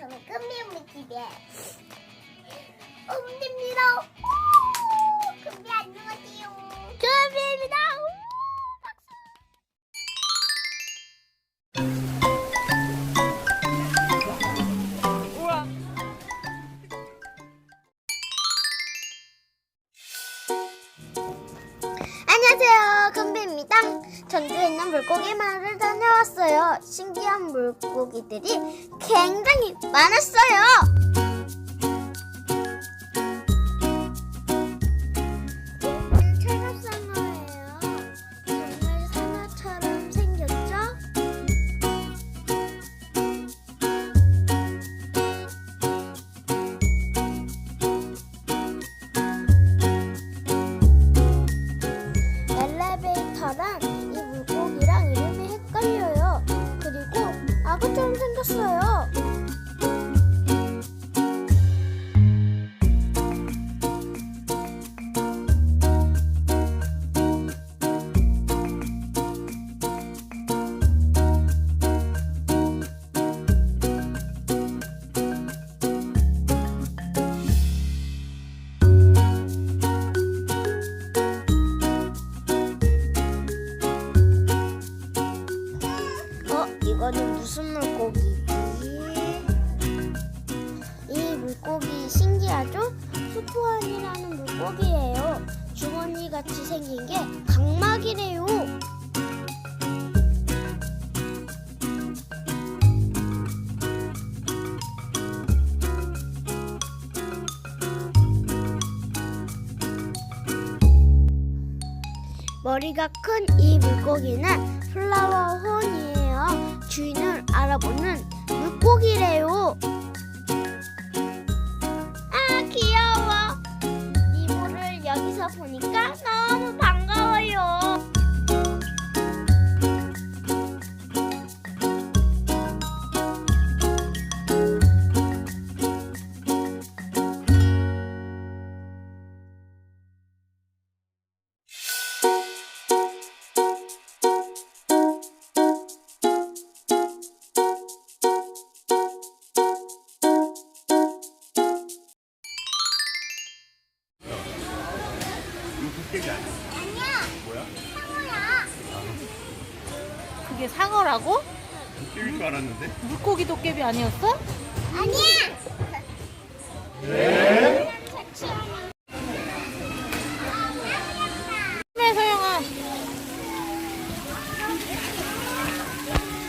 저는 금비우미 집에 옴입니다. 금비 안녕하세요. 금비입니다. 전주에 있는 물고기 마을을 다녀왔어요. 신기한 물고기들이 굉장히 많았어요. 무슨 물고기지? 이 물고기 신기하죠? 수포안이라는 물고기예요. 주머니 같이 생긴 게 각막이래요. 머리가 큰 이 물고기는 플라워 혼이에요. 주인을 알아보는 물고기래요. 그게 상어라고? 도깨비인 줄 알았는데? 물고기 도깨비 아니었어? 아니야. 네, 서영아.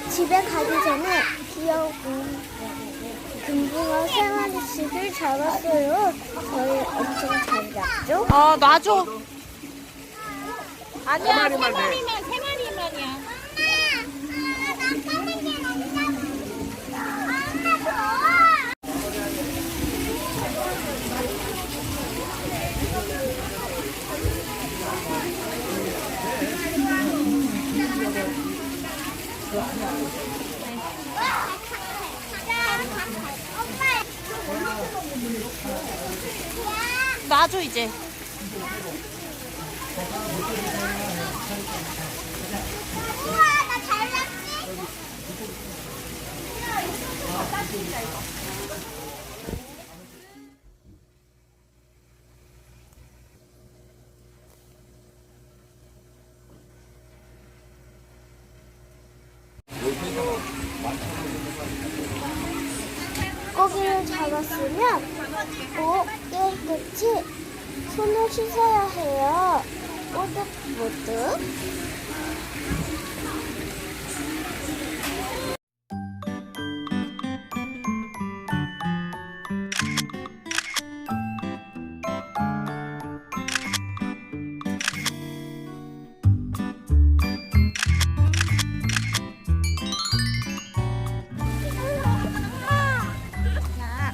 집에 가기 전에 귀여운 금붕어 세 마리씩을 잡았어요. 저희 엄청 잘 잡죠? 아, 놔줘. 아니야, 세 마리만 돼. 마리만, 세 마리만이야. 놔줘, 이제. 우와, 나잘 잡지? 고기를 잡았으면 꼭 깨끗이 손을 씻어야 해요. 꼬득꼬득.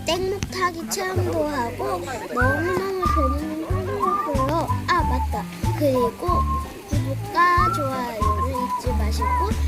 땡목타기 체험도 하고 너무너무 재밌는 활동이었고요. 아 맞다. 그리고 구독과 좋아요를 잊지 마시고.